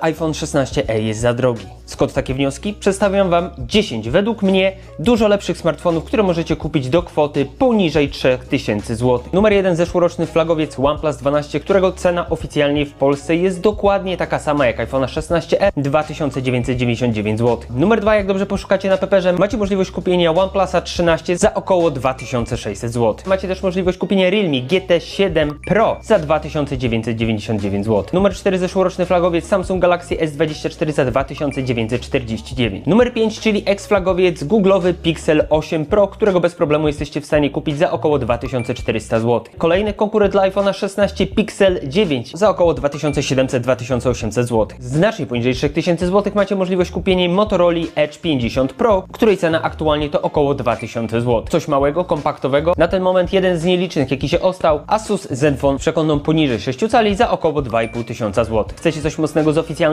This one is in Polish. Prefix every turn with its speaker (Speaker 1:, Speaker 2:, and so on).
Speaker 1: iPhone 16e jest za drogi. Skąd takie wnioski? Przedstawiam Wam 10 według mnie dużo lepszych smartfonów, które możecie kupić do kwoty poniżej 3000 zł. Numer 1 zeszłoroczny flagowiec OnePlus 12, którego cena oficjalnie w Polsce jest dokładnie taka sama jak iPhone 16e 2999 zł. Numer 2 jak dobrze poszukacie na Pepperze macie możliwość kupienia OnePlusa 13 za około 2600 zł. Macie też możliwość kupienia Realme GT7 Pro za 2999 zł. Numer 4 zeszłoroczny flagowiec Samsung Galaxy S24 za 2949. Numer 5, czyli ex-flagowiec Google'owy Pixel 8 Pro, którego bez problemu jesteście w stanie kupić za około 2400 zł. Kolejny konkurent dla iPhone'a 16 Pixel 9 za około 2700-2800 zł. Znacznie poniżej 3000 zł macie możliwość kupienia Motorola Edge 50 Pro, której cena aktualnie to około 2000 zł. Coś małego, kompaktowego. Na ten moment jeden z nielicznych, jaki się ostał, Asus Zenfone z przekoną poniżej 6 cali za około 2500 zł. Chcecie coś mocnego z